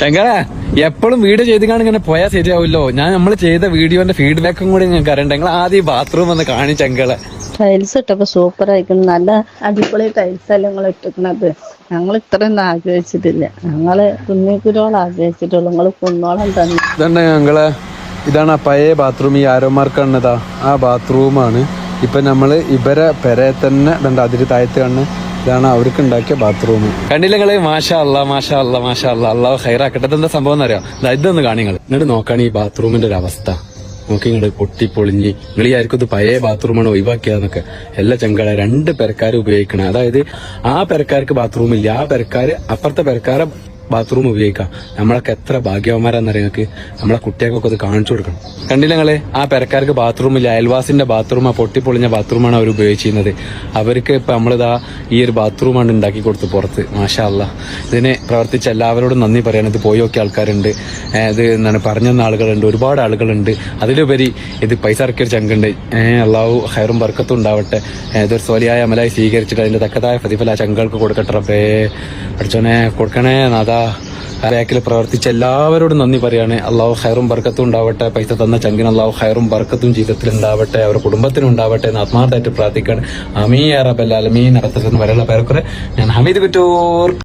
ശങ്കര എപ്പോഴും വീഡിയോ ചെയ്ത് കാണും ഇങ്ങനെ പോയാൽ ശരിയാവില്ലോ. ഞാൻ നമ്മൾ ചെയ്ത വീഡിയോന്റെ ഫീഡ്ബാക്കും കൂടി ഞങ്ങൾക്ക് അറിയണ്ട നിങ്ങൾ ആദ്യം ബാത്റൂം ഒന്ന് കാണിച്ച അങ്കളെ ടൈൽസ് ഇട്ടപ്പോ സൂപ്പർ ആയിരിക്കും. നല്ല അടിപൊളി ടൈൽസ് അല്ല നിങ്ങൾ ഇട്ടിക്കണത് ഞങ്ങൾ ഇത്രയൊന്നും ആഗ്രഹിച്ചിട്ടില്ല. ഞങ്ങൾ കുഞ്ഞിക്കുരോളം ആഗ്രഹിച്ചിട്ടുള്ളൂ. നിങ്ങൾ കുന്നോളം തന്നെ. ഇതന്നെ ഞങ്ങളെ ഇതാണ് ആ പഴയ ബാത്റൂം ഈ ആരോമാർക്കാണതാ ആ ബാത്റൂമാണ് ഇപ്പൊ നമ്മൾ ഇവരെ പെരെ തന്നെ അതിര് താഴത്ത് കണ്ണ് ഇതാണ് അവർക്ക് ഉണ്ടാക്കിയ ബാത്റൂം കണ്ടില്ലങ്ങൾ മാഷാ അല്ല മാഷാ അല്ല മാഷാ അല്ല. അള്ളാഹ് ഹൈറാക്കട്ടെ എന്താ സംഭവം ദാ ഇതൊന്ന് കാണിങ്ങൾ എന്നിട്ട് നോക്കാണ് ഈ ബാത്റൂമിന്റെ ഒരു അവസ്ഥ. നോക്കി ഇങ്ങോട്ട് പൊട്ടിപ്പൊളിഞ്ഞ് നിങ്ങൾ വിചാരിക്കും ഇത് പഴയ ബാത്റൂമാണ് ഒഴിവാക്കിയതെന്നൊക്കെ. എല്ലാ ചെങ്കള രണ്ട് പെരക്കാർ ഉപയോഗിക്കണം. അതായത് ആ പെരക്കാർക്ക് ബാത്റൂം ഇല്ല. ആ പെരക്കാർ അപ്പുറത്തെ പെരക്കാരെ ബാത്റൂം ഉപയോഗിക്കാം. നമ്മളൊക്കെ എത്ര ഭാഗ്യവന്മാരാന്നറിയാം നിങ്ങൾക്ക്. നമ്മളെ കുട്ടികൾക്കൊക്കെ അത് കാണിച്ചു കൊടുക്കണം. കണ്ടില്ല നിങ്ങളെ? ആ പെരക്കാർക്ക് ബാത്റൂം ഇല്ല. അയൽവാസിന്റെ ബാത്റൂം ആ പൊട്ടിപ്പൊളിഞ്ഞ ബാത്റൂമാണ് അവർ ഉപയോഗിച്ചിരുന്നത്. അവർക്ക് ഇപ്പൊ നമ്മളിതാ ഈ ഒരു ബാത്റൂമാണ് ഉണ്ടാക്കി കൊടുത്ത് പുറത്ത്. മാഷാല്ല ഇതിനെ പ്രവർത്തിച്ച എല്ലാവരോടും നന്ദി പറയണം. ഇത് പോയി നോക്കിയ ആൾക്കാരുണ്ട്. ഇത് എന്താണ് പറഞ്ഞു തന്ന ആളുകളുണ്ട്. ഒരുപാട് ആളുകളുണ്ട്. അതിലുപരി ഇത് പൈസ ഇറക്കിയൊരു ചങ്കുണ്ട്. അള്ളാഹു ഹൈറും ബർക്കത്തും ഉണ്ടാവട്ടെ. ഇതൊരു സ്വലിയായ അമലായി സ്വീകരിച്ചിട്ട് അതിന്റെ തക്കതായ പ്രതിഫല ചങ്കൾക്ക് കൊടുക്കട്ടെ റബ്ബേ. പഠിച്ചോനെ കൊടുക്കണേ ആ ബാക്കിൽ പ്രവർത്തിച്ച എല്ലാവരോടും നന്ദി പറയാണ്. അള്ളാഹു ഹൈറും ബർക്കത്തും ഉണ്ടാവട്ടെ. പൈസ തന്ന ചങ്കിന് അള്ളാഹു ഹൈറും ബർക്കത്തും ജീവിതത്തിൽ ഉണ്ടാവട്ടെ. അവരുടെ കുടുംബത്തിനും ഉണ്ടാവട്ടെ എന്ന് ആത്മാർത്ഥമായിട്ട് പ്രാർത്ഥിക്കാണ് അമീ അറബൽ അലമീൻ അറത്തത്തിന് വരെയുള്ള പേരക്കുറെ ഞാൻ ഹമീദ് കുറ്റൂർ